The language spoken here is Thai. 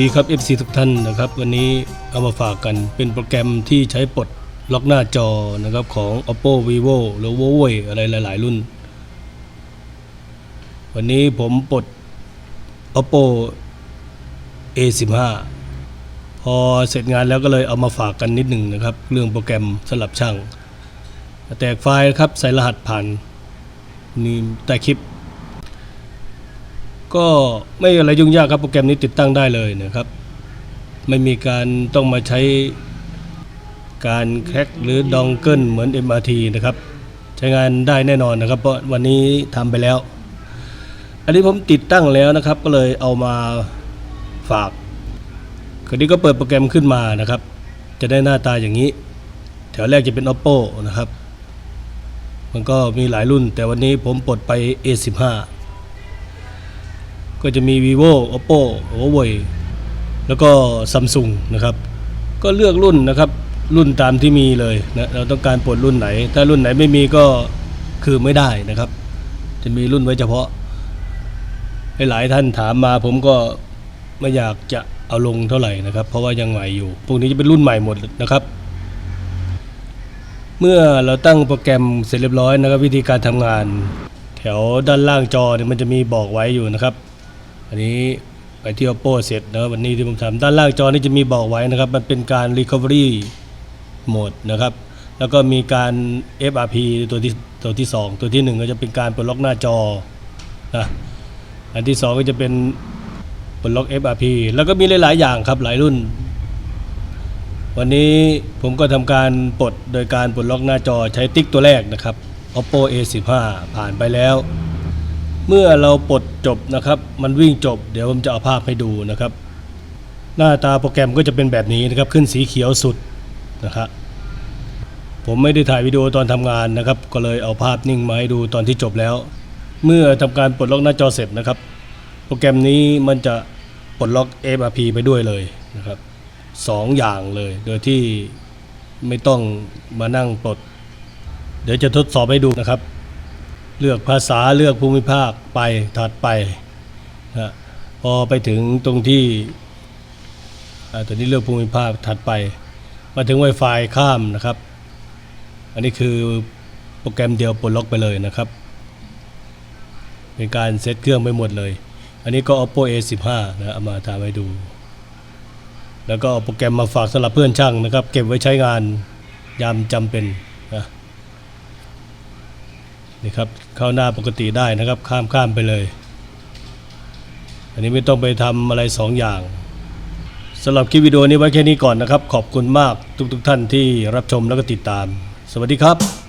ดีครับ FC ทุกท่านนะครับ วันนี้เอามาฝากกันเป็นโปรแกรมที่ใช้ปลดล็อกหน้าจอนะครับของ oppo vivo หรือ huawei อะไรหลาย ๆ รุ่น วันนี้ผมปลด oppo a15 พอเสร็จงานแล้วก็เลยเอามาฝากกันนิดหนึ่งนะครับ เรื่องโปรแกรมสำหรับช่าง แตกไฟล์ครับใส่รหัสผ่านนี่ใต้คลิป ก็ไม่อะไรยุ่งยากครับโปรแกรมนี้ติดตั้งได้เลยนะครับ ไม่มีการต้องมาใช้การแคร็กหรือดองเกิลเหมือน MRT นะครับ ใช้งานได้แน่นอนนะครับ เพราะวันนี้ทำไปแล้ว อันนี้ผมติดตั้งแล้วนะครับ ก็เลยเอามาฝากคราวนี้ก็เปิดโปรแกรมขึ้นมานะครับ จะได้หน้าตาอย่างนี้ แถวแรกจะเป็น oppo นะครับ มันก็มีหลายรุ่น แต่วันนี้ผมปลดไป A15 ก็จะมี vivo oppo huawei แล้วก็ samsung นะครับ ก็เลือกรุ่นนะครับ รุ่นตามที่มีเลยนะเราต้องการปลดรุ่นไหน ถ้ารุ่นไหนไม่มีก็คือไม่ได้นะครับ จะมีรุ่นไว้เฉพาะหลายท่านถามมาผมก็ไม่อยากจะเอาลงเท่าไหร่นะครับ เพราะว่ายังใหม่อยู่ พวกนี้จะเป็นรุ่นใหม่หมดนะครับ เมื่อเราตั้งโปรแกรมเสร็จเรียบร้อยนะครับ วิธีการทำงาน แถวด้านล่างจอเนี่ยมันจะมีบอกไว้อยู่นะครับ อันนี้ไปที่ oppo เสร็จนะครับวันนี้ที่ผมทำด้านล่างจอนี่จะมีบอกไว้นะครับ มันเป็นการ recovery mode นะครับ แล้วก็มีการ FRP ตัวที่ตัวที่ 2 ตัวที่ 1 ก็จะเป็นการปลดล็อกหน้าจอนะอันที่ 2 ก็จะเป็นปลดล็อก FRP แล้วก็มีหลาย ๆ อย่างครับหลายรุ่น วันนี้ผมก็ทำการปลดโดยการปลดล็อกหน้าจอใช้ติ๊กตัวแรกนะครับ oppo a15 ผ่านไปแล้ว เมื่อเราปลดจบนะครับ มันวิ่งจบ เดี๋ยวผมจะเอาภาพให้ดูนะครับ หน้าตาโปรแกรมก็จะเป็นแบบนี้นะครับ ขึ้นสีเขียวสุดนะครับผมไม่ได้ถ่ายวิดีโอตอนทำงานนะครับ ก็เลยเอาภาพนิ่งมาให้ดูตอนที่จบแล้ว เมื่อทำการปลดล็อกหน้าจอเสร็จนะครับ โปรแกรมนี้มันจะปลดล็อก FRP ไปด้วยเลยนะครับสองอย่างเลย โดยที่ไม่ต้องมานั่งปลด เดี๋ยวจะทดสอบให้ดูนะครับ เลือกภาษาเลือกภูมิภาคไปถัดไปนะพอไปถึงตรงที่ตัวนี้เลือกภูมิภาคถัดไป มาถึง Wi-Fi ข้ามนะครับ อันนี้คือโปรแกรมเดียวปลดล็อกไปเลยนะครับ เป็นการเซตเครื่องไปหมดเลย อันนี้ก็ oppo a15 นะเอามาทำให้ดู แล้วก็เอาโปรแกรมมาฝากสำหรับเพื่อนช่างนะครับ เก็บไว้ใช้งานยามจำเป็นนะ นี่ครับเข้าหน้าปกติได้นะครับข้ามข้ามไปเลย อันนี้ไม่ต้องไปทำอะไรสองอย่างสำหรับคลิปวิดีโอนี้ไว้แค่นี้ก่อนนะครับ ขอบคุณมากทุกๆทท่านที่รับชมแล้วก็ติดตาม สวัสดีครับ